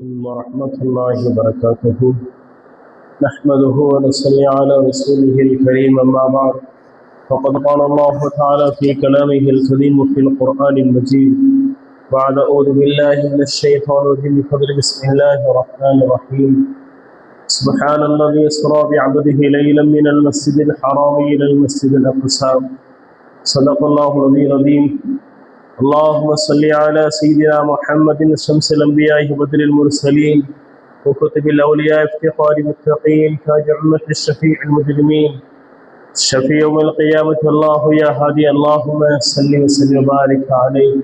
ورحمة الله وبركاته. نحمده ونصلي على رسوله الكريم أما بعد. فقد قال الله تعالى في كلامه الكريم في القرآن المجيد. بعد أعوذ بالله من الشيطان الرجيم بفضل بسم الله الرحمن الرحيم. سبحان الذي أسرى بعبده ليلا من المسجد الحرام إلى المسجد الأقصى. صدق الله العظيم. اللهم صل على سيدنا محمد شمس الأنبياء وبدر المرسلين وكتب الأولياء افتقار المتقين تاج عمة الشفيع المجرمين شفيع يوم القيامة الله يا هادي اللهم صل وسلم وبارك عليه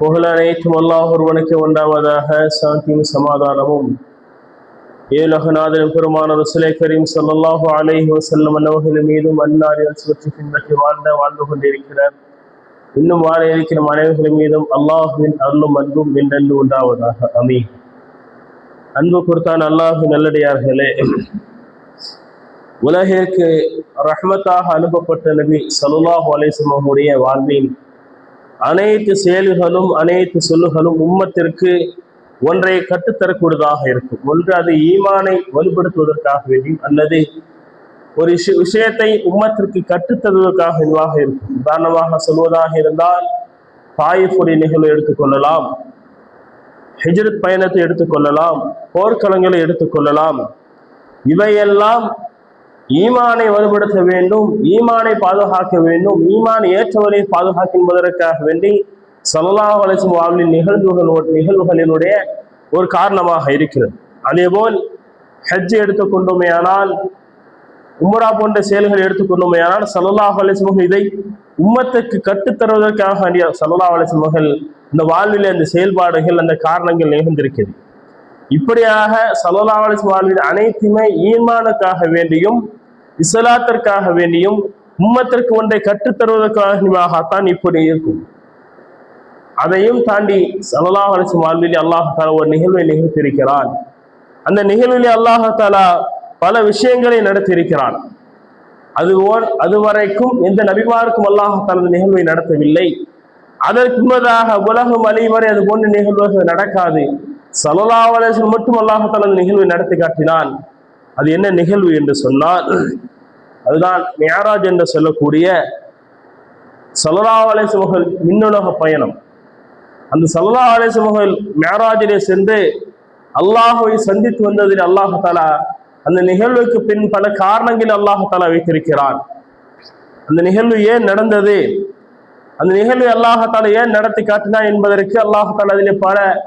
புகழ் அனைத்தும் அல்லாஹ் ஒருவனுக்கு உண்டாவதாக சாந்தியும் சமாதானமும் ஏலகநாதன் பெருமான ரசுலை கரீம் சல்லாஹு அலைஹி வசல்லம் அன்னவர்கள் மீதும் அன்னாரில் சுற்றி பின்பற்றி வாழ்ந்த வாழ்ந்து கொண்டிருக்கிறார் இன்னும் வாழ இருக்கிற மனைவிகள் மீதும் அல்லாஹுவின் அருளும் அன்பும் என்றென்று உண்டாவதாக அமி அன்பு கொடுத்தான் அல்லாஹு நல்லடியார்களே உலகிற்கு ரஹ்மத்தாக அனுப்பப்பட்ட நபி சலுல்லாஹு அலைஹி வாழ்வின் அனைத்து செயல்களும் அனைத்து சொல்லுகளும் உம்மத்திற்கு ஒன்றை கற்றுத்தரக்கூடியதாக இருக்கும். ஒன்று அது ஈமானை வலுப்படுத்துவதற்காக வேண்டியும் அல்லது ஒரு விஷயத்தை உம்மத்திற்கு கற்றுத்தருவதற்காக இதுவாக இருக்கும். உதாரணமாக சொல்வதாக இருந்தால் தாயிஃபுடைய நிகழ்வு எடுத்துக்கொள்ளலாம். ஹிஜ்ரத் பயணத்தை எடுத்துக்கொள்ளலாம். போர்க்களங்களை எடுத்துக்கொள்ளலாம். இவையெல்லாம் ஈமானை வலுப்படுத்த வேண்டும் ஈமானை பாதுகாக்க வேண்டும் ஈமான் ஏற்றவரை பாதுகாக்கின்பதற்காக வேண்டி சல்லல்லாஹு அலைஹி வாழ்வின் நிகழ்வுகளோட நிகழ்வுகளினுடைய ஒரு காரணமாக இருக்கிறது. அதேபோல் ஹஜ் எடுத்துக்கொண்டோமேயானால் உமரா போன்ற செயல்களை எடுத்துக்கொண்டோமேயானால் சல்லல்லாஹு அலைஹி இதை உம்மத்துக்கு கற்றுத்தருவதற்காக வேண்டிய சல்லல்லாஹு அலைஹி இந்த வாழ்வில் அந்த செயல்பாடுகள் அந்த காரணங்கள் நிகழ்ந்திருக்கிறது. இப்படியாக சல்லல்லாஹு அலைஹி வாழ்வில் அனைத்துமே ஈமானுக்காக வேண்டியும் இஸ்லாத்திற்காக வேண்டியும் உம்மத்திற்கு ஒன்றை கற்றுத்தருவதற்காகத்தான் இப்படி இருக்கும். அதையும் தாண்டி சல்லாஹ் அலைஹி வாழ்வில் அல்லாஹ் ஒரு நிகழ்வை நிகழ்த்தியிருக்கிறான் அந்த நிகழ்வில் அல்லாஹாலா பல விஷயங்களை நடத்தியிருக்கிறான். அது ஓர் அதுவரைக்கும் எந்த நபிமாருக்கும் அல்லாஹ் தனது நிகழ்வை நடத்தவில்லை. அதற்கு முன்னதாக உலகம் அழியும் வரை அது போன்ற நிகழ்வுகள் நடக்காது. சலலாவலேசன் மட்டும் அல்லாஹ் தனது நிகழ்வை நடத்தி காட்டினான். அது என்ன நிகழ்வு என்று சொன்னால் அதுதான் மேராஜ் என்று சொல்லக்கூடிய சலலாவலேசன் அலைஹி மின்னுலக பயணம். அந்த சல்லா அலிசமகள் மேராஜிலே சென்று அல்லாஹுவை சந்தித்து வந்ததில் அல்லாஹாலா அந்த நிகழ்வுக்கு பின் பல காரணங்கள் அல்லாஹாலா வைத்திருக்கிறான். அந்த நிகழ்வு ஏன் நடந்தது? அந்த நிகழ்வு அல்லாஹத்தாலே ஏன் நடத்தி காட்டினா என்பதற்கு அல்லாஹ் அதிலே பல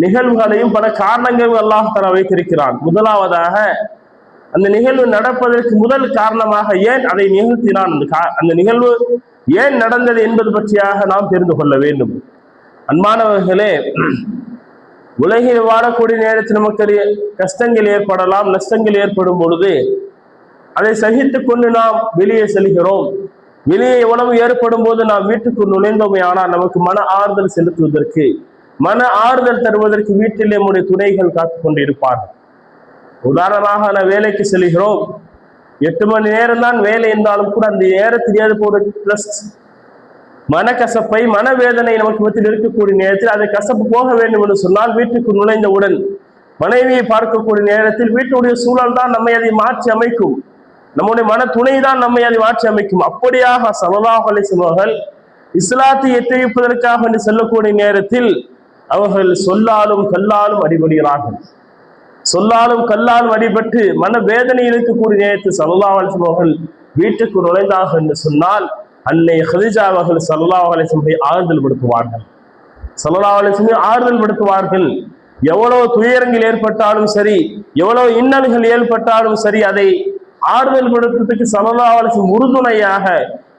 நிகழ்வுகளையும் பல காரணங்களையும் அல்லாஹ் வைத்திருக்கிறான். முதலாவதாக அந்த நிகழ்வு நடப்பதற்கு முதல் காரணமாக ஏன் அதை நிகழ்த்தினான்? அந்த கா- அந்த நிகழ்வு ஏன் நடந்தது என்பது பற்றியாக நாம் தெரிந்து கொள்ள வேண்டும். அன்பானவர்களே உலகில் வாழக்கூடிய நேரத்தில் நமக்கு கஷ்டங்கள் ஏற்படலாம் நஷ்டங்கள் ஏற்படும் பொழுது அதை சகித்து கொண்டு நாம் வெளியே செல்கிறோம். வெளியே உணவு ஏற்படும் போது நாம் வீட்டுக்குள் நுழைந்தோமே ஆனால் நமக்கு மன ஆறுதல் செலுத்துவதற்கு மன ஆறுதல் தருவதற்கு வீட்டில் நம்முடைய துணைகள் காத்து கொண்டு இருப்பார்கள் உதாரணமாக நான் வேலைக்கு செல்கிறோம். எட்டு மணி நேரம் தான் வேலை இருந்தாலும் கூட அந்த நேரத்தில் ஏற்ப ஒரு மனக்கசப்பை மனவேதனை நமக்கு மத்தியில் இருக்கக்கூடிய நேரத்தில் அதை கசப்பு போக வேண்டும் என்று சொன்னால் வீட்டுக்கு நுழைந்தவுடன் மனைவியை பார்க்கக்கூடிய நேரத்தில் வீட்டுடைய சூழல் தான் நம்மை அதை மாற்றி அமைக்கும். நம்முடைய மன துணை தான் நம்மை அதை மாற்றி அமைக்கும். அப்படியாக சல்லல்லாஹு அலைஹி இஸ்லாத்தை எத்தரிப்பதற்காக என்று செல்லக்கூடிய நேரத்தில் அவர்கள் சொல்லாலும் கல்லாலும் அடிபடுகிறார்கள். சொல்லாலும் கல்லாலும் அடிபட்டு மன வேதனை இருக்கக்கூடிய நேரத்தில் சல்லல்லாஹு அலைஹி வீட்டுக்கு நுழைந்தார்கள் என்று சொன்னால் அன்னை ஹதிஜா அவர்கள் சல்லா அலிசமை ஆறுதல் படுத்துவார்கள் சல்லா அலிசமை ஆறுதல் படுத்துவார்கள் எவ்வளவு துயரங்கள் ஏற்பட்டாலும் சரி எவ்வளவு இன்னல்கள் ஏற்பட்டாலும் சரி அதை ஆறுதல் படுத்துறதுக்கு சல்லா அலிசம் உறுதுணையாக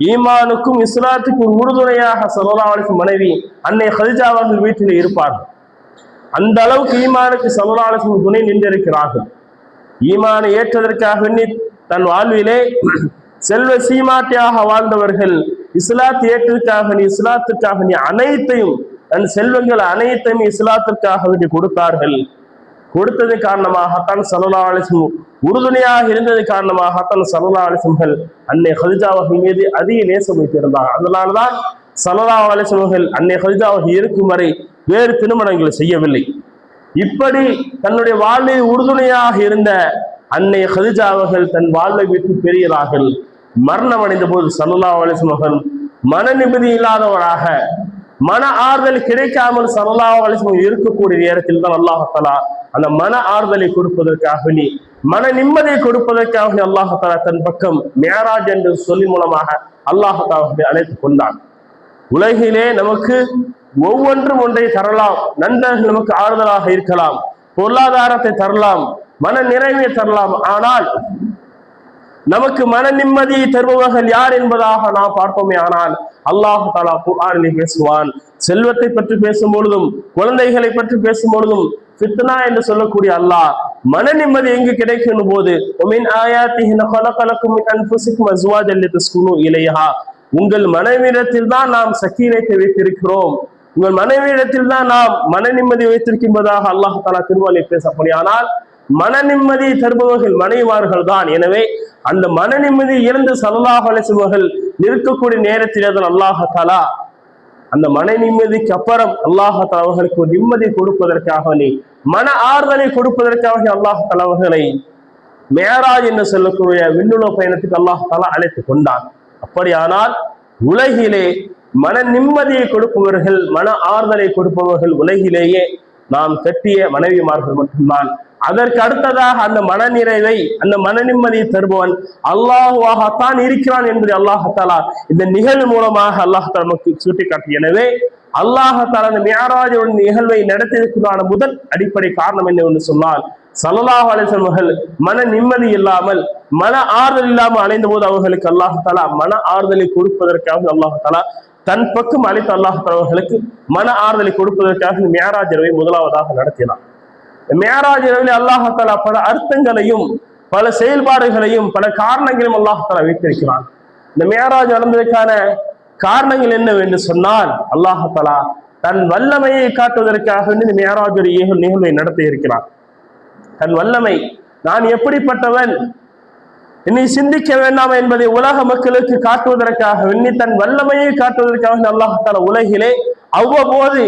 ஈமானுக்கும் இஸ்லாத்துக்கும் உறுதுணையாக சல்லா அலிசம் மனைவி அன்னை ஹதிஜா அவர்கள் வீட்டில் இருப்பார்கள் அந்த அளவுக்கு ஈமானுக்கு சமலாலசம் துணை நின்றிருக்கிறார்கள். ஈமானை ஏற்றதற்காக தன் வாழ்விலே செல்வ சீமாட்டியாக வாழ்ந்தவர்கள் இஸ்லாத்தை நீ இஸ்லாத்திற்காக நீ அனைத்தையும் தன் செல்வங்கள் அனைத்தையும் இஸ்லாத்திற்காக வேண்டி கொடுத்தார்கள். கொடுத்தது காரணமாகத்தான் சல்லா அலிஸ்லம் உறுதுணையாக இருந்தது காரணமாகத்தான் சல்லா அலிஸ்லம்கள் அன்னை ஹதிஜா அவர்கள் மீது அதிக நேசம் வைத்திருந்தார் அதனால்தான் சல்லா அலிஸ்லம்கள் அன்னை ஹதிஜா அவர்கள் இருக்கும் வரை வேறு திருமணங்களை செய்யவில்லை. இப்படி தன்னுடைய வாழ்வில் உறுதுணையாக இருந்த அன்னை ஹதிஜா அவர்கள் தன் வாழ்வை விட்டு பெரியறார்கள் மரணம் அடைந்த போது சல்லா அலிஸ்லம் மகன் மன நிம்மதி இல்லாதவராக மன ஆறுதல் கிடைக்காமல் சல்லா அலிஸ்லம் இருக்கக்கூடிய நேரத்தில் தான் அல்லாஹலா அந்த மன ஆறுதலை கொடுப்பதற்காக நீ மன நிம்மதியை கொடுப்பதற்காக நீ அல்லாஹலா தன் பக்கம் மேராஜ் என்று சொல்லி மூலமாக அல்லாஹாலை அழைத்துக் கொண்டான். உலகிலே நமக்கு ஒவ்வொன்றும் ஒன்றை தரலாம் நண்பர்கள் நமக்கு ஆறுதலாக இருக்கலாம் பொருளாதாரத்தை தரலாம் மன நிறைவை தரலாம். ஆனால் நமக்கு மன நிம்மதியை தருபவர்கள் யார் என்பதாக நாம் பார்ப்போமே ஆனால் அல்லாஹு தாலா குர்ஆனிலே பேசுவான். செல்வத்தை பற்றி பேசும் பொழுதும் குழந்தைகளை பற்றி பேசும் பொழுதும் ஃபித்னா என்று சொல்லக்கூடிய அல்லாஹ் மன நிம்மதி எங்கு கிடைக்கும் போது ஒமின் உங்கள் மனைவியிடத்தில் தான் நாம் சக்கீனத்தை வைத்திருக்கிறோம். உங்கள் மனைவியிடத்தில் தான் நாம் மன நிம்மதி வைத்திருக்கின்றதாக அல்லாஹ் தாலா திருவாலை பேசப்படியானால் மன நிம்மதியை தருபவர்கள் மனைவார்கள் தான் எனவே அந்த மன நிம்மதி இழந்து சல்லாஹ் அலிசுவர்கள் இருக்கக்கூடிய நேரத்தில் தான் அல்லாஹாலா அந்த மன நிம்மதிக்கு அப்புறம் அல்லாஹ் அவர்களுக்கு ஒரு நிம்மதி கொடுப்பதற்காக நீ மன ஆறுதலை கொடுப்பதற்காக அல்லாஹ் அவர்களை மேராஜ் என்று சொல்லக்கூடிய விண்ணுல பயணத்துக்கு அல்லாஹ் தாலா அழைத்து கொண்டான். அப்படியானால் உலகிலே மன நிம்மதியை கொடுப்பவர்கள் மன ஆறுதலை கொடுப்பவர்கள் உலகிலேயே நாம் கட்டிய மனைவிமார்கள் மட்டும்தான். அதற்கு அடுத்ததாக அந்த மன நிறைவை அந்த மன நிம்மதியை தருபவன் அல்லாஹுவாகத்தான் இருக்கிறான் என்பதை அல்லாஹாலா இந்த நிகழ்வு மூலமாக அல்லாஹாலா நமக்கு சுட்டிக்காட்டு. எனவே அல்லாஹாலா அந்த மியாராஜோட நிகழ்வை நடத்தியதற்கான முதல் அடிப்படை காரணம் என்ன என்று சொன்னால் சல்லாஹ் அலிசல்மகள் மன நிம்மதி இல்லாமல் மன ஆறுதல் இல்லாமல் அலைந்த போது அவர்களுக்கு அல்லாஹாலா மன ஆறுதலை கொடுப்பதற்காக அல்லாஹாலா தன் பக்கம் அழைத்த அல்லாஹ் அவர்களுக்கு மன ஆறுதலை கொடுப்பதற்காக மேராஜ் இரவை முதலாவதாக நடத்தினார் மேராஜ் இரவில் அல்லாஹாலா பல அர்த்தங்களையும் பல செயல்பாடுகளையும் பல காரணங்களையும் அல்லாஹாலா வைத்திருக்கிறான். இந்த மேராஜ் நடந்ததற்கான காரணங்கள் என்னவென்று சொன்னால் அல்லாஹாலா தன் வல்லமையை காட்டுவதற்காக இந்த மேராஜ் நிகழ்வை நடத்தி இருக்கிறான். தன் வல்லமை நான் எப்படிப்பட்டவன் என்னை சிந்திக்க வேண்டாம் என்பதை உலக மக்களுக்கு காட்டுவதற்காக இன்னி தன் வல்லமையை காட்டுவதற்காக அல்லாஹால உலகிலே அவ்வப்போது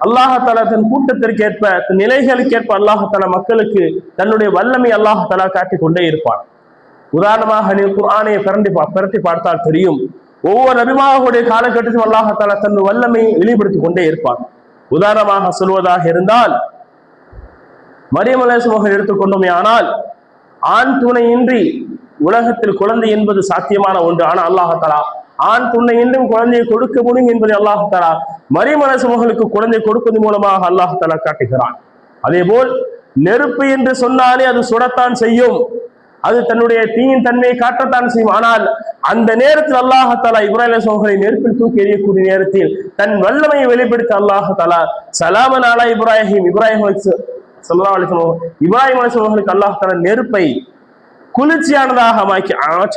அல்லாஹால தன் கூட்டத்திற்கேற்ப தன் நிலைகளுக்கேற்ப அல்லாஹால மக்களுக்கு தன்னுடைய வல்லமை அல்லாஹால காட்டிக் கொண்டே இருப்பான். உதாரணமாக நீ குர்ஆனை பிறண்டி பிறட்டி பார்த்தால் தெரியும். ஒவ்வொரு நபிமாவுடைய காலகட்டத்திலும் அல்லாஹால தன் வல்லமையை வெளிப்படுத்திக் கொண்டே இருப்பான். உதாரணமாக சொல்வதாக இருந்தால் மரியம் அலேஸ்மோகன் எடுத்துக்கொண்டோமே ஆனால் ஆண் துணையின்றி உலகத்தில் குழந்தை என்பது சாத்தியமான ஒன்று. ஆனால் அல்லாஹாலா ஆண் துணையின்றும் குழந்தையை கொடுக்க முடியும் என்பதை அல்லாஹாலா மரியமல சமூகங்களுக்கு குழந்தை கொடுப்பது மூலமாக அல்லாஹாலா காட்டுகிறான். அதே போல் நெருப்பு என்று சொன்னாலே அது சுடத்தான் செய்யும். அது தன்னுடைய தீயின் தன்மையை காட்டத்தான் செய்யும். ஆனால் அந்த நேரத்தில் அல்லாஹாலா இப்ராஹிம் சோகரை நெருப்பில் தூக்கி எறியக்கூடிய நேரத்தில் தன் வல்லமையை வெளிப்படுத்த அல்லாஹாலா சலாமன் அலா இப்ராஹிம் இப்ராஹிம் சல்லா அலிஸ்லாம் இப்ராஹிம் அலிஸ்லாம் அவர்களுக்கு நெருப்பை குளிர்ச்சியானதாக அமைக்க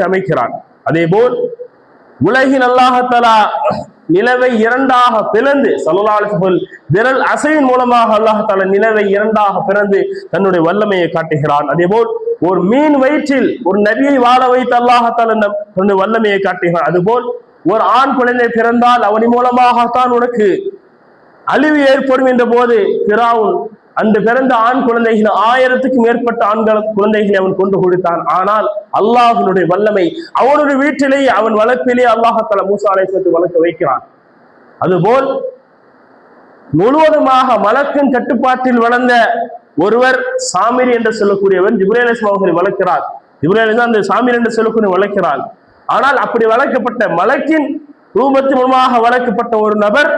அமைக்கிறான். அதே போல் உலகின் அல்லாஹத்தலா நிலவை இரண்டாக பிளந்து சல்லா விரல் அசையின் மூலமாக அல்லாஹால நிலவை இரண்டாக பிறந்து தன்னுடைய வல்லமையை காட்டுகிறான். அதே போல் ஒரு மீன் வயிற்றில் ஒரு நபியை வாழ வைத்து அல்லாஹத்தால தன்னுடைய வல்லமையை காட்டுகிறான். அதுபோல் ஒரு ஆண் குழந்தை பிறந்தால் அவனின் மூலமாகத்தான் உனக்கு அழிவு ஏற்படும் என்ற போது பிராவுன் அந்த பிறந்த ஆண் குழந்தைகள் ஆயிரத்துக்கும் மேற்பட்ட ஆண்கள் குழந்தைகளை அவன் கொண்டு கொடுத்தான். ஆனால் அல்லாஹினுடைய வல்லமை அவனுடைய வீட்டிலேயே அவன் வளர்ப்பிலே அல்லாஹால மூசா சேர்த்து வளர்க்க வைக்கிறான். அதுபோல் முழுவதுமாக மலக்கின் கட்டுப்பாட்டில் வளர்ந்த ஒருவர் சாமிரி என்று சொல்லக்கூடியவர் ஜிப்ரேலிஸ்லாம் அவர்களை வளர்க்கிறார். ஜிப்ரேலிஸ் அந்த சாமிரி என்று சொல்லக்கூடிய வளர்க்கிறான் ஆனால் அப்படி வளர்க்கப்பட்ட மலக்கின் ரூபத்தின் மூலமாக வளர்க்கப்பட்ட ஒரு நபர்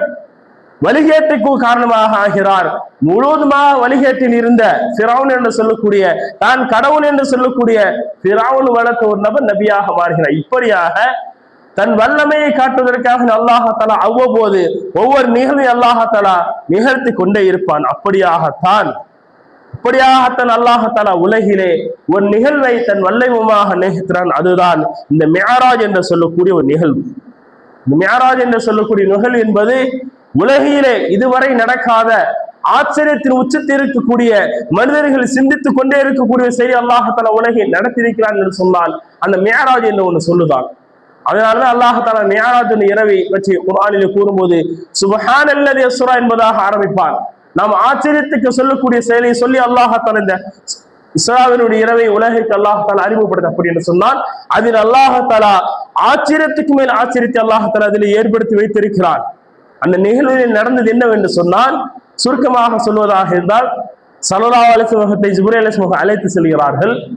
வழிகேட்டுக்கு காரணமாக ஆகிறார். முழுவதுமாக வழிகேட்டில் இருந்த பிராவுன் என்று சொல்லக்கூடிய தான் கடவுள் என்று சொல்லக்கூடிய பிராவுன் வளர்த்த ஒரு நபர் நபியாக மாறுகிறார். இப்படியாக தன் வல்லமையை காட்டுவதற்காக அல்லாஹாலா அவ்வப்போது ஒவ்வொரு நிகழ்வை அல்லாஹாலா நிகழ்த்தி கொண்டே இருப்பான். அப்படியாகத்தான் இப்படியாகத்தான் அல்லாஹாலா உலகிலே ஒரு நிகழ்வை தன் வல்லமுமாக நிகழ்த்துறான். அதுதான் இந்த மியாராஜ் என்று சொல்லக்கூடிய ஒரு நிகழ்வு. இந்த மியாராஜ் என்று சொல்லக்கூடிய நிகழ்வு என்பது உலகிலே இதுவரை நடக்காத ஆச்சரியத்தின் உச்சத்தில் இருக்கக்கூடிய மனிதர்கள் சிந்தித்துக் கொண்டே இருக்கக்கூடிய செய்தி அல்லாஹால உலகை நடத்தியிருக்கிறான் என்று சொன்னால் அந்த மேராஜ் என்று ஒன்று சொல்லுதான்? அதனாலதான் அல்லாஹால மேராஜ் இரவை பற்றி குரானில் கூறும்போது சுபஹான் அல்லது அசுரா என்பதாக ஆரம்பிப்பான். நாம் ஆச்சரியத்துக்கு சொல்லக்கூடிய செயலை சொல்லி அல்லாஹால இந்த இஸ்ராவினுடைய இரவை உலகிற்கு அல்லாஹால அறிமுகப்படுத்த அப்படி என்று சொன்னால் அதில் அல்லாஹாலா ஆச்சரியத்துக்கு மேல் ஆச்சரியத்தை அல்லாஹால அதில் ஏற்படுத்தி வைத்திருக்கிறான். அந்த நிகழ்வில் நடந்தது என்னவென்று சொன்னால் சுருக்கமாக சொல்வதாக இருந்தால் சலரா அலிசுமுகத்தை ஜிபுரே அலிசுமுகம் அழைத்து செல்கிறார்கள்.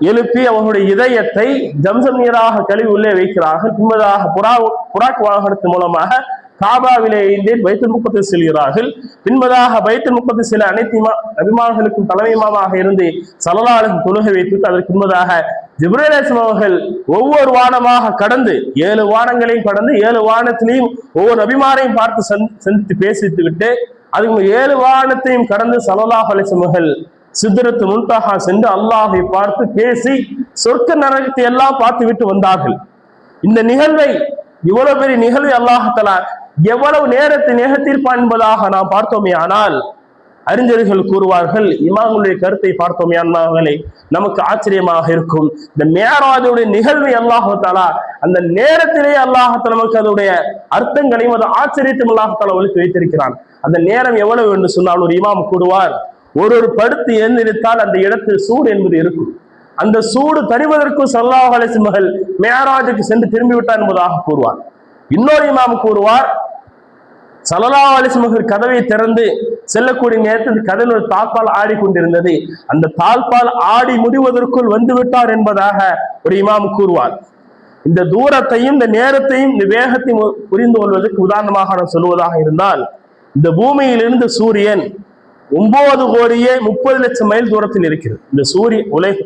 எழுப்பி அவர்களுடைய இதயத்தை ஜம்சம் நீராக கழுவி உள்ளே வைக்கிறார்கள். பின்பதாக புறா புறாக்கு வாகனத்தின் மூலமாக காபாவிலே இருந்து பைத்தல் முக்கத்தை செல்கிறார்கள். பின்பதாக பைத்தல் முக்கத்தை சில அனைத்து இமா- அபிமானங்களுக்கும் தலைமையுமாக இருந்து சலலாளுக்கு தொழுகை வைத்து அதற்கு பின்பதாக ஜிப்ரேலேசம் அவர்கள் ஒவ்வொரு வானமாக கடந்து ஏழு வானங்களையும் கடந்து ஏழு வானத்திலையும் ஒவ்வொரு அபிமானையும் பார்த்து சந்தித்து பேசித்து விட்டு அதுக்கு ஏழு வானத்தையும் கடந்து சலலாஹ் அலிசம் அவர்கள் சித்திரத்து முன்பாக சென்று அல்லாஹை பார்த்து பேசி சொர்க்க நரகத்தை எல்லாம் பார்த்து விட்டு வந்தார்கள். இந்த நிகழ்வை இவ்வளவு பெரிய நிகழ்வை அல்லாஹத்தலா எவ்வளவு நேரத்தை நிகழ்த்திருப்பான் என்பதாக நாம் பார்த்தோமே ஆனால் அறிஞர்கள் கூறுவார்கள் இமாமுடைய கருத்தை பார்த்தோம் அண்ணாங்களே நமக்கு ஆச்சரியமாக இருக்கும். இந்த மேராஜுடைய நிகழ்வு அல்லாஹாலா அந்த நேரத்திலேயே அல்லாஹால நமக்கு அதனுடைய அர்த்தங்களையும் அது ஆச்சரியத்தையும் அல்லாஹால ஒழித்து வைத்திருக்கிறான். அந்த நேரம் எவ்வளவு என்று சொன்னால் ஒரு இமாம் கூறுவார் ஒரு ஒரு படுத்து எழுந்திருத்தால் அந்த இடத்தில் சூடு என்பது இருக்கும். அந்த சூடு தருவதற்கும் சல்லாஹ் சிம்மகள் மேராஜுக்கு சென்று திரும்பிவிட்டார் என்பதாக கூறுவார். இன்னொரு இமாம் கூறுவார் சலலா அலிஸ்மகள் கதவை திறந்து செல்லக்கூடிய நேரத்தில் கதவில் ஒரு தாழ்பால் ஆடிக்கொண்டிருந்தது. அந்த தாழ்பால் ஆடி முடிவதற்குள் வந்து விட்டார் என்பதாக ஒரு இமாம் கூறுவார். இந்த தூரத்தையும் இந்த நேரத்தையும் இந்த வேகத்தையும் புரிந்து கொள்வதற்கு உதாரணமாக நான் சொல்வதாக இருந்தால் இந்த பூமியிலிருந்து சூரியன் ஒன்பது கோடியே முப்பது லட்சம் மைல் தூரத்தில் இருக்கிறது. இந்த சூரிய உலக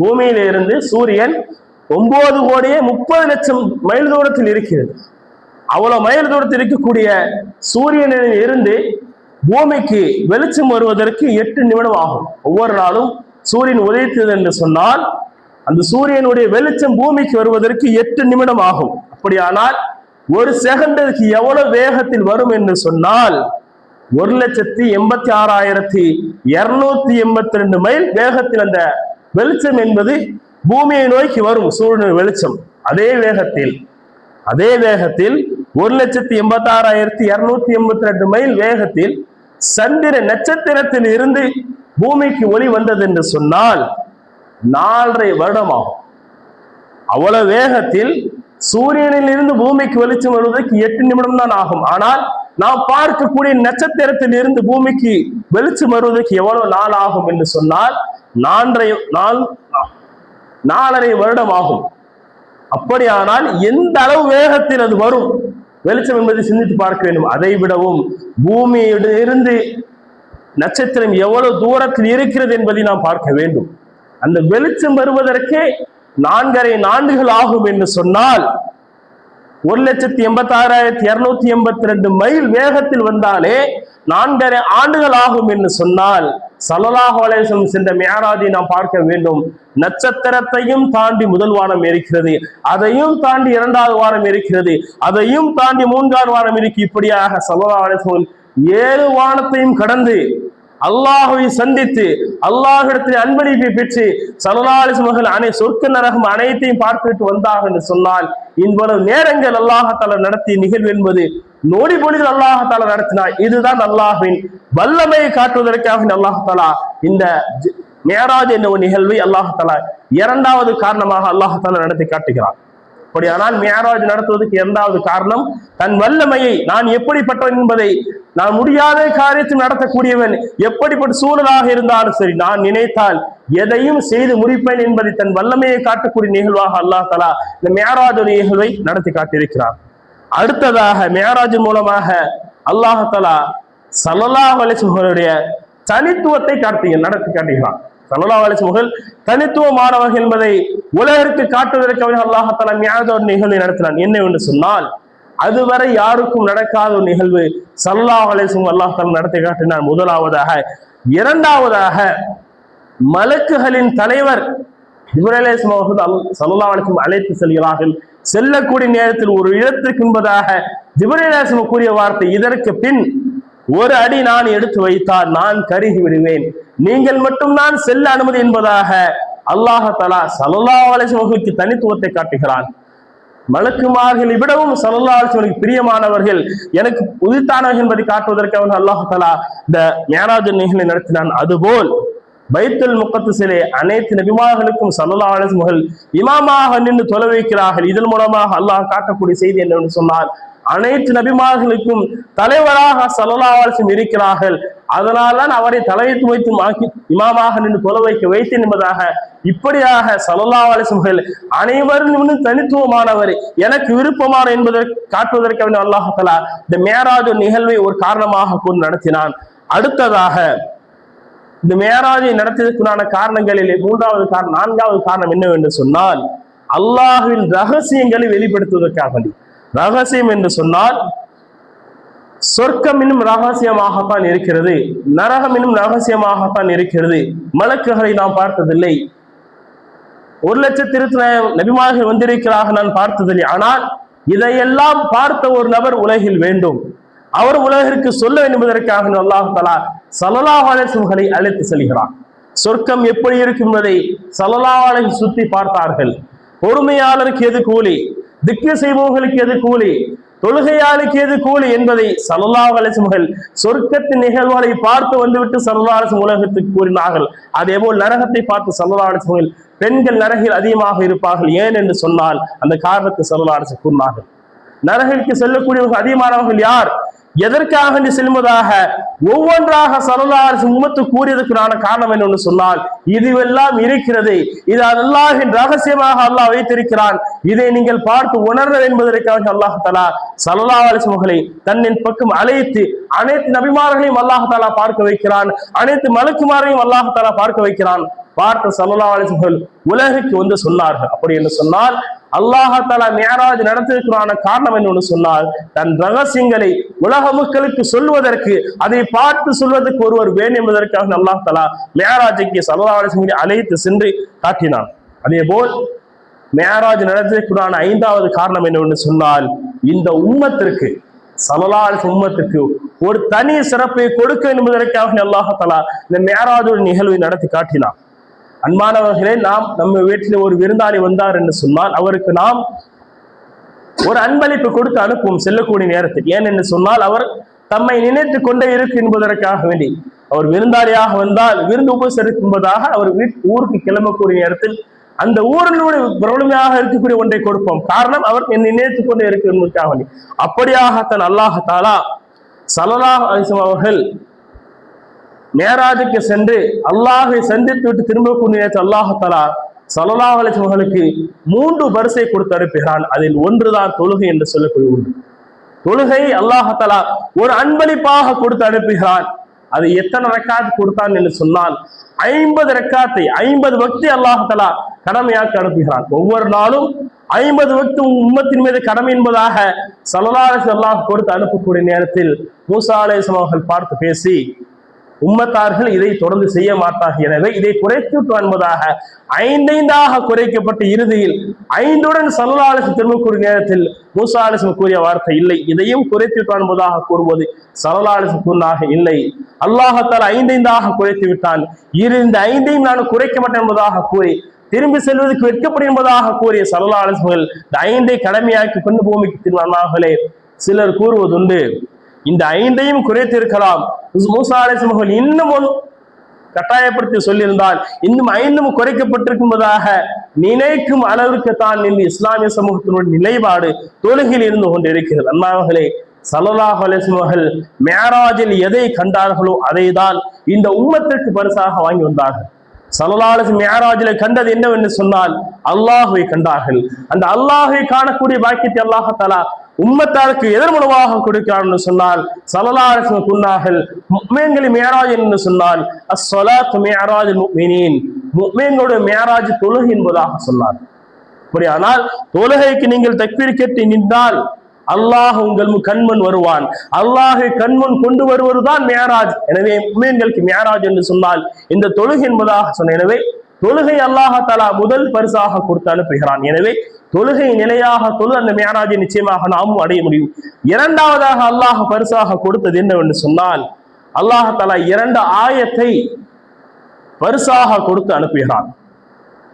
பூமியிலிருந்து சூரியன் ஒன்பது கோடியே முப்பது லட்சம் மைல் தூரத்தில் இருக்கிறது. அவ்வளவு மைல் தூரத்தில் இருக்கக்கூடிய சூரியனில் இருந்து பூமிக்கு வெளிச்சம் வருவதற்கு எட்டு நிமிடம் ஆகும். ஒவ்வொரு நாளும் சூரியன் உதயத்தது என்று சொன்னால் அந்த சூரியனுடைய வெளிச்சம் பூமிக்கு வருவதற்கு எட்டு நிமிடம் ஆகும். அப்படியானால் ஒரு செகண்டுக்கு எவ்வளவு வேகத்தில் வரும் என்று சொன்னால் ஒரு லட்சத்தி எண்பத்தி ஆறாயிரத்தி இருநூத்தி எண்பத்தி ரெண்டு மைல் வேகத்தில் அந்த வெளிச்சம் என்பது பூமியை நோக்கி வரும் சூரியன் வெளிச்சம். அதே வேகத்தில் அதே வேகத்தில் ஒரு லட்சத்தி எண்பத்தி ஆறாயிரத்தி இருநூத்தி எண்பத்தி ரெண்டு மைல் வேகத்தில் சந்திர நட்சத்திரத்தில் இருந்து பூமிக்கு ஒளி வந்தது என்று சொன்னால் நாலரை வருடமாகும். அவ்வளவு வேகத்தில் சூரியனில் இருந்து பூமிக்கு வெளிச்சம் வருவதற்கு எட்டு நிமிடம் தான் ஆகும். ஆனால் நாம் பார்க்கக்கூடிய நட்சத்திரத்தில் இருந்து பூமிக்கு வெளிச்சம் வருவதற்கு எவ்வளவு நாள் ஆகும் என்று சொன்னால் நான்கரை நாள் நாலரை வருடம் ஆகும். அப்படியானால் எந்த அளவு வேகத்தில் அது வரும்? வெளிச்சம் என்பதை சிந்தித்து பார்க்க வேண்டும். அதை விடவும் பூமியிலிருந்து நட்சத்திரம் எவ்வளவு தூரத்தில் இருக்கிறது என்பதை நாம் பார்க்க வேண்டும். அந்த வெளிச்சம் வருவதற்கே நான்கரை நான்குகள் ஆகும் என்று சொன்னால் ஒரு லட்சத்தி எண்பத்தாறாயிரத்தி இருநூத்தி எண்பத்தி ரெண்டு மைல் வேகத்தில் வந்தாலே நான்கரை ஆண்டுகள் ஆகும் என்று சொன்னால் சல்லல்லாஹு அலைஹி சென்ற மேராஜை நாம் பார்க்க வேண்டும். நட்சத்திரத்தையும் தாண்டி முதல் வானம் இருக்கிறது அதையும் தாண்டி இரண்டாவது வாரம் இருக்கிறது அதையும் தாண்டி மூன்றாவது வாரம் இருக்கு. இப்படியாக சல்லல்லாஹு அலைஹி ஏழு வானத்தையும் கடந்து அல்லாஹுவை சந்தித்து அல்லாஹிடத்தில் அன்பளிப்பை பெற்று சலலாலிஸ் மகள் அனை சொர்க்க நரகம் அனைத்தையும் பார்த்துவிட்டு வந்தார் என்று சொன்னால் இவ்வளவு நேரங்கள் அல்லாஹால நடத்திய நிகழ்வு என்பது நோடி பொழுதில் அல்லாஹால நடத்தினார். இதுதான் அல்லாஹின் வல்லமையை காட்டுவதற்காக அல்லாஹாலா இந்த ஜ- மேராஜ் என்ற ஒரு நிகழ்வை அல்லாஹாலா இரண்டாவது காரணமாக அல்லாஹாலா நடத்தி காட்டுகிறான். அப்படியானால் மேராஜ் நடத்துவதற்கு இரண்டாவது காரணம்? தன் வல்லமையை நான் எப்படிப்பட்டவன் என்பதை நான் முடியாத காரியத்தை நடத்தக்கூடியவன் எப்படிப்பட்ட சூழலாக இருந்தாலும் சரி நான் நினைத்தால் எதையும் செய்து முடிப்பேன் என்பதை தன் வல்லமையை காட்டக்கூடிய நிகழ்வாக அல்லாஹ் தலா இந்த மேராஜ் நிகழ்வை நடத்தி காட்டியிருக்கிறார் அடுத்ததாக மேராஜ் மூலமாக அல்லாஹ் தலா அலிசுடைய தனித்துவத்தை காட்டி நடத்தி காட்டுகிறான். சல்லா அலைஹி தனித்துவமானவர்கள் என்பதை உலகிற்கு காட்டுவதற்காக அல்லாஹால மியாத ஒரு நிகழ்வை நடத்தினான். என்று சொன்னால் அதுவரை யாருக்கும் நடக்காத ஒரு நிகழ்வு சல்லா அலிசும் அல்லாஹால நடத்தி காட்டினார். முதலாவதாக இரண்டாவதாக மலக்குகளின் தலைவர் இப்ரலேசம் அவர்கள் அல் சல்லா அலிசும் அழைத்து செல்கிறார்கள். செல்லக்கூடிய நேரத்தில் ஒரு இடத்திற்கு என்பதாக ஜிபரேலேசம் கூறிய வார்த்தை. இதற்கு பின் ஒரு அடி நான் எடுத்து வைத்தால் நான் கருகி விடுவேன். நீங்கள் மட்டும்தான் செல்ல அனுமதி என்பதாக அல்லாஹலா தலா சல்லா அலிஸ்மகளுக்கு தனித்துவத்தை காட்டுகிறான். மலக்குமார்கள் விடவும் சல்லாஹனுக்கு பிரியமானவர்கள் எனக்கு புதித்தானவர்கள் என்பதை காட்டுவதற்கு அவன் அல்லாஹ் தலா இந்த மேராஜ் நிகழ்வை நடத்தினான். அதுபோல் பைத்துல் முக்கத்திலே அனைத்து நபிமார்களுக்கும் சல்லா அலிஸ்முகள் இமாமாக நின்று தொலை வைக்கிறார்கள். இதன் மூலமாக அல்லாஹ் காட்டக்கூடிய செய்தி என்னவென்று சொன்னால் அனைத்து நபிமார்களுக்கும் தலைவராக சல்லா அலிஸ்லம் இருக்கிறார்கள். அதனால்தான் அவரை தலையத்து வைத்து ஆக்கி இமாமாக நின்று தொலை வைக்க வைத்தேன் என்பதாக இப்படியாக சல்லா அனைவரும் தனித்துவமானவர் எனக்கு விருப்பமான என்பதற்கு காட்டுவதற்கு அவன் அல்லாஹலா இந்த மேராஜ் நிகழ்வை ஒரு காரணமாக கொண்டு நடத்தினான். அடுத்ததாக இந்த மேராஜை நடத்தியதற்குண்டான காரணங்களிலே மூன்றாவது காரணம் நான்காவது காரணம் என்னவென்று சொன்னால் அல்லாஹுவின் ரகசியங்களை வெளிப்படுத்துவதற்காக வேண்டி. ரகசியம் என்று சொன்னால் சொர்க்கம் இன்னும் ரகசியமாகத்தான் இருக்கிறது நரகம் இன்னும் ரகசியமாகத்தான் இருக்கிறது. மலக்குகளை நாம் பார்த்ததில்லை. ஒரு லட்சத்திற்கு நபிமார்கள் வந்திருக்கிறார்கள் நான் பார்த்ததில்லை. ஆனால் இதையெல்லாம் பார்த்த ஒரு நபர் உலகில் வேண்டும். அவர் உலகிற்கு சொல்ல வேண்டும் என்பதற்காக அல்லாஹ் தலா சலலாவாலை அழைத்து செல்கிறார் சொர்க்கம் எப்படி இருக்கும் என்பதை சலலாவாலை சுத்தி பார்த்தார்கள். பொறுமையாளருக்கு எது கூலி? திக்கு செய்பவர்களுக்கு எது கூலி? தொழுகையாளுக்கு எது கூலி என்பதை சல்லா அலிசுமகள் சொர்க்கத்தின் நிகழ்வுகளை பார்த்து வந்துவிட்டு சல்லா உலகத்துக்கு கூறினார்கள். அதே போல் நரகத்தை பார்த்து சல்லா அலிசுமகள் பெண்கள் நரகில் அதிகமாக இருப்பார்கள். ஏன் என்று சொன்னால் அந்த காரணத்தை சல்லா அலிசு கூறினார்கள். நரகிற்கு செல்லக்கூடியவர்கள் அதிகமானவர்கள் யார்? எதற்காக என்று செல்வதாக ஒவ்வொன்றாக சரலார் உம்மத்து கூறியதுக்குறான காரணம் என்னன்னு சொன்னால் இதுவெல்லாம் இருக்கிறது. இது அல்லாஹின் ரகசியமாக அல்லாஹ் வைத்திருக்கிறான். இதை நீங்கள் பார்த்து உணர்ந்த என்பதற்காக அல்லாஹ் தலா சல்லா அலிஸ்முகளை தன்னின் பக்கம் அழைத்து அனைத்து நபிமார்களையும் அல்லாஹ் தாலா பார்க்க வைக்கிறான். அனைத்து மலக்குமாரையும் அல்லாஹ் தாலா பார்க்க வைக்கிறான். பார்த்த சல்லா அலிஸ்முகள் உலகுக்கு வந்து சொன்னார்கள். அப்படி என்று சொன்னால் அல்லாஹால மேராஜ் நடத்திருக்கிறான காரணம் என்னன்னு சொன்னால் தன் ரகசியங்களை உலக மக்களுக்கு சொல்வதற்கு அதை பார்த்து சொல்வதற்கு ஒருவர் வேண்டும் என்பதற்காக அல்லாஹ் தலா மேராஜைக்கு சல்லாஹ் அழைத்து சென்று காட்டினான். அதே போல் மேராஜ் நடத்திருக்கிறான ஐந்தாவது காரணம் என்னவென்று சொன்னால் இந்த உம்மத்திற்கு சலலால் உம்மத்திற்கு ஒரு தனி சிறப்பை கொடுக்க என்பதற்காக அல்லாஹலா இந்த மேராஜோட நிகழ்வை நடத்தி காட்டினான். அன்பானவர்களே நாம் நம்ம வீட்டில் ஒரு விருந்தாளி வந்தார் என்று சொன்னால் அவருக்கு நாம் ஒரு அன்பளிப்பு கொடுத்து அனுப்புவோம் செல்லக்கூடிய நேரத்தில். ஏன் என்று சொன்னால் அவர் தம்மை நினைத்து கொண்டே இருக்கு என்பதற்காக வேண்டி. அவர் விருந்தாளியாக வந்தால் விருந்து உபசரிக்கும்பதாக அவர் வீட்டு ஊருக்கு கிளம்பக்கூடிய நேரத்தில் அந்த ஊரினுடைய பிரபலமையாக இருக்கக்கூடிய ஒன்றை கொடுப்போம். காரணம் அவர் என்னை நினைத்துக் கொண்டே இருக்கு என்பதற்காக வேண்டி. அப்படியாக தன் அல்லாஹாலா சலலாஹ் அலிசம் அவர்கள் மேராஜுக்கு சென்று அல்லாஹை சந்தித்து விட்டு திரும்பக்கூடிய அல்லாஹலா சலலா அலிசமர்களுக்கு மூன்று வரிசை கொடுத்து அனுப்புகிறான். அதில் ஒன்றுதான் தொழுகை என்று சொல்லக்கூடிய ஒன்று தொழுகை அல்லாஹலா ஒரு அன்பளிப்பாக கொடுத்து அனுப்புகிறான். அது எத்தனை ரெக்காத்து கொடுத்தான் என்று சொன்னால் ஐம்பது ரெக்காத்தை ஐம்பது பக்தி அல்லாஹலா கடமையாக்க அனுப்புகிறான். ஒவ்வொரு நாளும் ஐம்பது வக்து உம்மத்தின் மீது கடமை என்பதாக சலலாலை அல்லாஹ் கொடுத்து அனுப்பக்கூடிய நேரத்தில் மூசா அலேசம் அவர்கள் பார்த்து பேசி உம்மத்தார்கள் இதை தொடர்ந்து செய்ய மாட்டார்கள். எனவே இதை குறைத்து என்பதாக ஐந்தைந்தாக குறைக்கப்பட்ட இறுதியில் ஐந்துடன் சல்லாலசு திரும்ப கூறிய நேரத்தில் மூசா கூறிய வார்த்தை இல்லை. இதையும் குறைத்து என்பதாக கூறுவது சல்லாலிசம் கூறினாக இல்லை. அல்லாஹத்தால் ஐந்தைந்தாக குறைத்து விட்டான். இரு இந்த ஐந்தையும் நான் குறைக்க மாட்டேன் என்பதாக கூறி திரும்பி செல்வதற்கு வெட்கப்படும் என்பதாக கூறிய சல்லா இந்த ஐந்தை கடமையாக்கி கொண்டு பூமிக்கு திருவார்களே சிலர் கூறுவதுண்டு இந்த ஐந்தையும் குறைத்திருக்கலாம். மூசா அலிஸ்மகள் இன்னும் கட்டாயப்படுத்தி சொல்லியிருந்தால் இன்னும் ஐந்தும் குறைக்கப்பட்டிருக்கும்பதாக நினைக்கும் அளவிற்கு தான் இந்த இஸ்லாமிய சமூகத்தினுடைய நிலைப்பாடு தொழுகில் இருந்து கொண்டிருக்கிறது. அண்ணாமகளே சல்லாஹ் அலிஸ்மகள் மேராஜில் எதை கண்டார்களோ அதை தான் இந்த உம்மத்திற்கு பரிசாக வாங்கி வந்தார்கள். சலலாலு மேராஜில கண்டது என்னவென்று சொன்னால் அல்லாஹுவை கண்டார்கள். அந்த அல்லாஹுவை காணக்கூடிய பாக்கியத்தை அல்லாஹாலா உம்மத்தாருக்கு எதிர்மனவாக கொடுக்கிறான்னு சொன்னால் சலலாருக்கு குன்னார்கள் முக்மேன்களின் மேராஜ் என்று சொன்னால் அஸ்வலாத் மேராஜ் முக்மினின் முக்மேன்களுடைய மேராஜ் தொழுகை என்பதாக சொன்னார். அப்படியானால் தொழுகைக்கு நீங்கள் தக்வீர் கேட்டு நின்றால் அல்லாஹ் உங்கள் கண்மன் வருவான். அல்லாஹை கண்மன் கொண்டு வருவதுதான் மேராஜ். எனவே முமேன்களுக்கு மேராஜ் என்று சொன்னால் இந்த தொழுகை என்பதாக சொன்ன எனவே தொழுகை அல்லாஹாலா முதல் பரிசாக கொடுத்து அனுப்புகிறான். எனவே தொழுகை நிலையாக தொழு அந்த மேராஜை நிச்சயமாக நாமும் அடைய முடியும். இரண்டாவதாக அல்லாஹ் பரிசாக கொடுத்தது என்னவென்று சொன்னால் அல்லாஹாலா இரண்டு ஆயத்தை பரிசாக கொடுத்து அனுப்புகிறான்.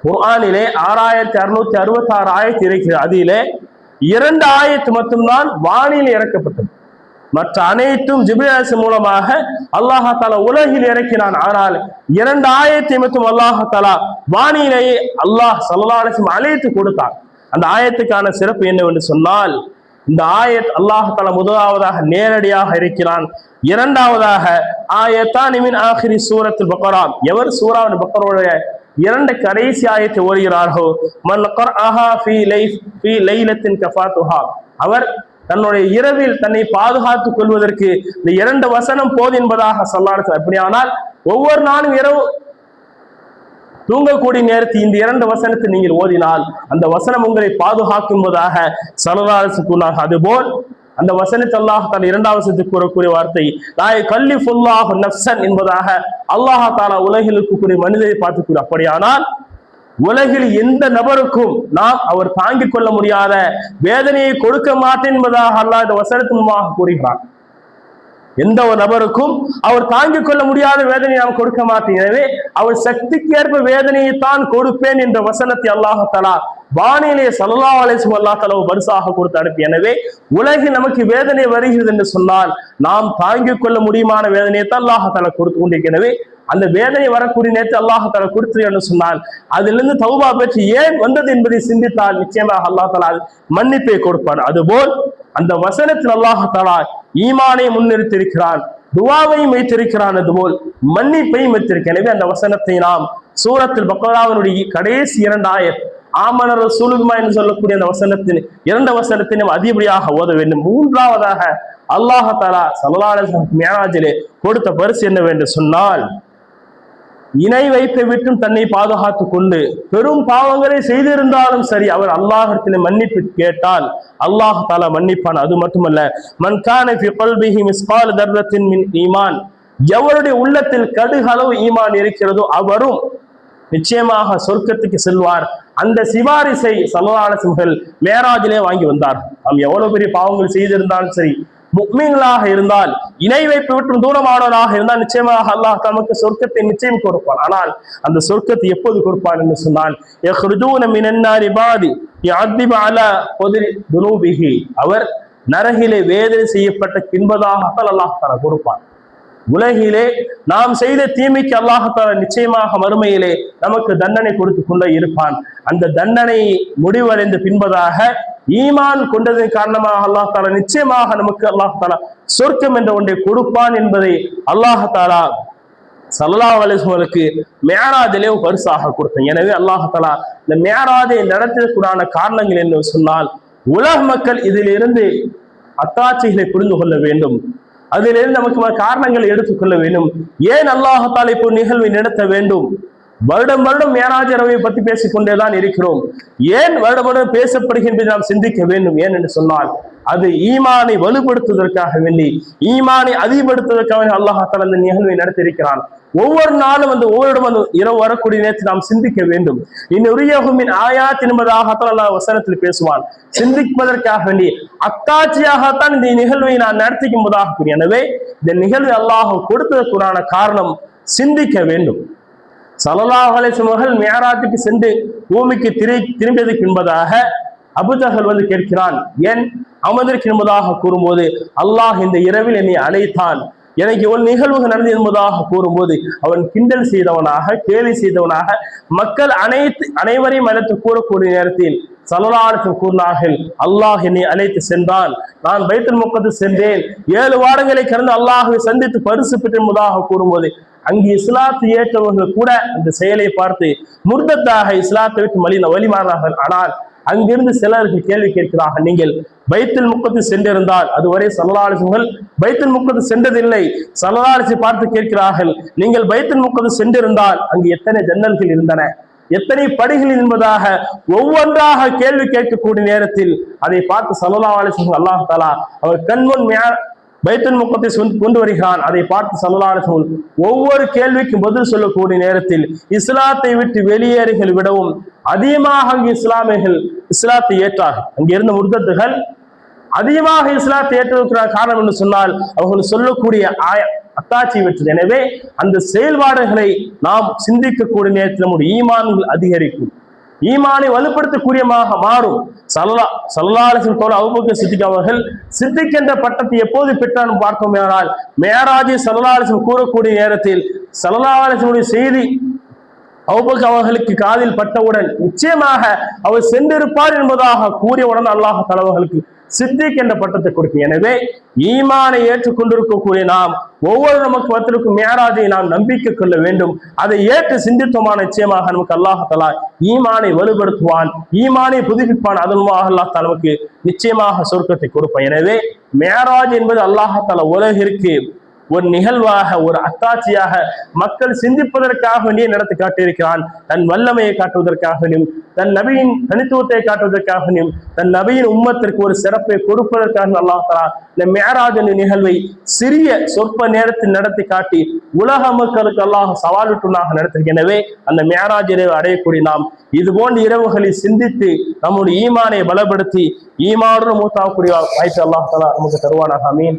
குர்ஆனிலே ஆறாயிரத்தி அறுநூத்தி அறுபத்தி ஆறு ஆயத்து இருக்கிறது. அதிலே இரண்டு ஆயத்து மட்டும்தான் வானில் இறக்கப்பட்டது. மற்ற அனைத்தும் ஜிபிராசு மூலமாக அல்லாஹா உலகில் இறக்கினான். ஆனால் இரண்டு ஆயத்தை மட்டும் அல்லாஹா வானிலையை அல்லாஹ் சல்லாஹம் அழைத்து கொடுத்தான். அந்த ஆயத்துக்கான சிறப்பு என்னவென்று சொன்னால் இந்த ஆயத் அல்லாஹ் முதலாவதாக நேரடியாக இருக்கிறான். இரண்டாவதாக ஆயத்தான் மின் ஆஹிரி சூரத்தில் பக்கராம் எவர் சூறாவின் பக்கரோடைய இரண்டு கடைசி ஆயத்தை ஓடுகிறார்களோ மன் கர்அஹா ஃபி லைஃப் ஃபீ லைலத்தின் கஃபாத்துஹா. அவர் தன்னுடைய இரவில் தன்னை பாதுகாத்துக் கொள்வதற்கு இந்த இரண்டு வசனம் போது என்பதாக சொல்லாரு அப்படியானால் ஒவ்வொரு நாளும் இரவு தூங்கக்கூடிய நேரத்தில் இந்த இரண்டு வசனத்தை நீங்கள் ஓதினால் அந்த வசனம் உங்களை பாதுகாக்கும்பதாக சலதாரசு கூறினார் அதுபோல் அந்த வசனத்தை அல்லாஹ் தான் இரண்டாவது வசனத்துக்கு கூறக்கூடிய வார்த்தை நாய் கல்லி ஃபுல்லாஹ் நப்சன் என்பதாக அல்லாஹ் தாலா உலகில் இருக்கக்கூடிய மனிதரை பார்த்துக்கூட அப்படியானால் உலகில் எந்த நபருக்கும் நாம் அவர் தாங்கிக் கொள்ள முடியாத வேதனையை கொடுக்க மாட்டேன் என்பதாக அல்லாஹ் இந்த வசனத்தின் மூலமாக கூறுகிறார் எந்த ஒரு நபருக்கும் அவர் தாங்கிக் கொள்ள முடியாத வேதனையை நாம் கொடுக்க மாட்டேன் எனவே அவர் சக்திக்கேற்ப வேதனையை தான் கொடுப்பேன் என்ற வசனத்தை அல்லாஹலா வானிலே சல்லா அலிஸ்லம் அல்லா தலவு பரிசாக கொடுத்து அனுப்பி. எனவே உலகில் நமக்கு வேதனை வருகிறது என்று சொன்னால் நாம் தாங்கிக் கொள்ள முடியுமான வேதனையை தான் அல்லாஹால கொடுத்து கொண்டிருக்கிறவே அந்த வேதனை வரக்கூடிய நேற்று தலை கொடுத்து என்று சொன்னால் அதிலிருந்து தௌபா பெற்று ஏன் வந்தது என்பதை சிந்தித்தால் நிச்சயமாக அல்லாஹ் தலா மன்னிப்பை கொடுப்பான் அதுபோல் அந்த வசனத்தில் அல்லாஹாலா ஈமானை முன்னிறுத்திருக்கிறான் துவாவையும் வைத்திருக்கிறான் அதுபோல் மன்னிப்பையும் வைத்திருக்க எனவே அந்த வசனத்தை நாம் சூரத்தில் பக்கராவனுடைய கடைசி இரண்டு ஆமனர் சூலுமா என்று சொல்லக்கூடிய அந்த வசனத்தின் இரண்டு வசனத்தை அதிபடியாக ஓத வேண்டும். மூன்றாவதாக அல்லாஹாலா சல்லாஹ் மேராஜிலே கொடுத்த பரிசு என்னவென்று சொன்னால் இணை வைப்பை விட்டும் தன்னை பாதுகாத்துக் கொண்டு பெரும் பாவங்களை செய்திருந்தாலும் சரி அவர் அல்லாஹத்திலே மன்னிப்பு கேட்டால் அல்லாஹ் தாலா மன்னிப்பான். அது மட்டுமல்ல மன்கான தர்வத்தின் மின் ஈமான் எவருடைய உள்ளத்தில் கடுகளவு ஈமான் இருக்கிறதோ அவரும் நிச்சயமாக சொர்க்கத்துக்கு செல்வார். அந்த சிபாரிசை சல்லாலசம்கள் மேராஜிலே வாங்கி வந்தார். நாம் எவ்வளவு பெரிய பாவங்கள் செய்திருந்தாலும் சரி முக்மீன்களாக இருந்தால் இணை வைப்பு விட்டு தூரமானவராக இருந்தால் நிச்சயமாக அல்லாஹ் தமக்கு சொர்க்கத்தை நிச்சயம் கொடுப்பான். ஆனால் அந்த சொர்க்கத்தை எப்போது கொடுப்பான் என்று சொன்னால் அவர் நரகிலே வேதனை செய்யப்பட்ட பின்பதாக அல்லாஹ் தர கொடுப்பான். உலகிலே நாம் செய்த தீமைக்கு அல்லாஹால நிச்சயமாக மறுமையிலே நமக்கு தண்டனை கொடுத்து கொண்டே இருப்பான். அந்த தண்டனை முடிவடைந்து பின்பதாக ஈமான் கொண்டதன் காரணமாக அல்லாஹால நிச்சயமாக நமக்கு அல்லாஹாலா சொர்க்கம் என்ற ஒன்றை கொடுப்பான் என்பதை அல்லாஹாலா சல்லா அலிஸ்மலுக்கு மேராஜிலே பரிசாக கொடுத்தேன். எனவே அல்லாஹாலா இந்த மேராஜை நடத்தக்கூடான காரணங்கள் என்று சொன்னால் உலக மக்கள் இதிலிருந்து அத்தாட்சிகளை புரிந்து கொள்ள வேண்டும். அதிலிருந்து நமக்கு காரணங்களை எடுத்துக்கொள்ள வேண்டும். ஏன் அல்லாஹத்தால் இப்போ நிகழ்வை நடத்த வேண்டும்? வருடம் வருடம் மேராஜ் பற்றி பேசிக் கொண்டேதான் இருக்கிறோம். ஏன் வருடம் வருடம் பேசப்படுகின்றது நாம் சிந்திக்க வேண்டும்? ஏன் என்று சொன்னால் அது ஈமானை வலுப்படுத்துவதற்காக வேண்டி ஈமானை அதிகப்படுத்துவதற்காக அல்லாஹால அந்த நிகழ்வை நடத்தியிருக்கிறான். ஒவ்வொரு நாளும் வந்து ஒவ்வொரு வந்து இரவு வரக்கூடிய நேரத்தில் நாம் சிந்திக்க வேண்டும். இன்னுரியகுமின் ஆயாத் என்பதாக அல்லாஹ் வசனத்தில் பேசுவான். சிந்திப்பதற்காக வேண்டி அத்தாட்சியாகத்தான் இந்த நிகழ்வை நான் நடத்திக்கும் போதாக கூறிய எனவே இந்த நிகழ்வு அல்லாஹ் கொடுத்ததற்குறான காரணம் சிந்திக்க வேண்டும். சலல்லாஹ் அலிஸ்மகள் மேராத்துக்கு சென்று பூமிக்கு திரு திரும்பியதுக்கு என்பதாக அபுஜகல் வந்து கேட்கிறான் ஏன் அமர்ந்திருக்கு என்பதாக கூறும்போது அல்லாஹ் இந்த இரவில் என்னை அழைத்தான். எனக்கு இவள் நிகழ்வுகள் நடந்து என்பதாக கூறும்போது அவன் கிண்டல் செய்தவனாக கேலி செய்தவனாக மக்கள் அனைத்து அனைவரையும் அழைத்து கூறக்கூடிய நேரத்தில் சலலாளுக்கு கூறினார்கள் அல்லாஹ் என்னை அழைத்து சென்றான். நான் பைத்தல் முக்கத்து சென்றேன். ஏழு வாரங்களை கடந்து அல்லாஹை சந்தித்து பரிசு பெற்றதாக கூறும்போது அங்கு இஸ்லாத்து ஏற்றவர்கள் கூட அந்த செயலை பார்த்து முர்தத்தாக இஸ்லாத்தை விட்டு மலின வழிமாறினார்கள் ஆனால் அங்கிருந்து சிலருக்கு கேள்வி கேட்கிறார்கள். நீங்கள் பைத்தில் முக்கத்து சென்றிருந்தால் அதுவரை சல்லாலிசுகள் பைத்தில் முக்கத்து சென்றதில்லை. சல்லாலிசை பார்த்து கேட்கிறார்கள் நீங்கள் பைத்தில் முக்கத்து சென்றிருந்தால் அங்கு எத்தனை ஜன்னல்கள் இருந்தன? எத்தனை படிகள் என்பதாக ஒவ்வொன்றாக கேள்வி கேட்கக்கூடிய நேரத்தில் அதை பார்த்து சல்லா அலிசுகள் அல்லாஹ் தாலா அவர் கண்முன் பைத்தன் முகத்தை கொண்டு வருகிறான். அதை பார்த்து சல்லாசன் ஒவ்வொரு கேள்விக்கும் பதில் சொல்லக்கூடிய நேரத்தில் இஸ்லாத்தை விட்டு வெளியேறிகள் விடவும் அதிகமாக இஸ்லாமியர்கள் இஸ்லாத்தை ஏற்றார்கள். அங்கிருந்த முர்தத்துகள் அதிகமாக இஸ்லாத்தை ஏற்றிருக்கிற காரணம் என்று சொன்னால் அவர்கள் சொல்லக்கூடிய ஆய அத்தாட்சி பெற்றது எனவே அந்த செயல்பாடுகளை நாம் சிந்திக்கக்கூடிய நேரத்தில் நம்முடைய ஈமான்கள் அதிகரிக்கும். ஈமானை வலுப்படுத்தக்கூடியமாக மாறும். சல்லா சல்லாலசின் தோல் அவுபக்க சித்திக் அவர்கள் சித்திக் என்ற பட்டத்தை எப்போது பெற்றான் பார்த்தோமேனால் மேராஜி சல்லாலசின் கூறக்கூடிய நேரத்தில் சல்லாலிசனுடைய செய்தி அவுபக் அவர்களுக்கு காதில் பட்டவுடன் நிச்சயமாக அவர் சென்றிருப்பார் என்பதாக கூறியவுடன் அல்லாஹ் தலைவர்களுக்கு சித்திக் என்ற பட்டத்தை கொடுக்கும். எனவே ஈமானை ஏற்றுக்கொண்டிருக்கக்கூடிய நாம் ஒவ்வொரு நமக்கு வத்திருக்கும் மேராஜை நாம் நம்பிக்கை கொள்ள வேண்டும். அதை ஏற்று சிந்தித்தோமான நிச்சயமாக நமக்கு அல்லாஹலா தலா ஈமானை வலுப்படுத்துவான் ஈமானை புதுப்பிப்பான். அதன் மூலமாக அல்லாஹ் நமக்கு நிச்சயமாக சொர்க்கத்தை கொடுப்பான். எனவே மேராஜ் என்பது அல்லாஹால உலகிற்கு ஒரு நிகழ்வாக ஒரு அத்தாட்சியாக மக்கள் சிந்திப்பதற்காக வேண்டிய நடத்தி காட்டியிருக்கிறான். தன் வல்லமையை காட்டுவதற்காகவும் தன் நபியின் தனித்துவத்தை காட்டுவதற்காகவும் தன் நபியின் உம்மத்திற்கு ஒரு சிறப்பை கொடுப்பதற்காக அல்லாஹ் தலா இந்த மேராஜ் நிகழ்வை சிறிய சொற்ப நேரத்தில் நடத்தி காட்டி உலக மக்களுக்கு அல்லாஹ் சவாலிட்டுனாக நடத்திருக்க. எனவே அந்த மேராஜ் இரவு அடையக்கூடிய நாம் இது போன்ற இரவுகளில் சிந்தித்து நம்முடைய ஈமானை பலப்படுத்தி ஈமானுடன் மூத்தாக்கூடிய வாய்ப்பு அல்லாஹ் தலா நமக்கு தருவானாக. அமீன்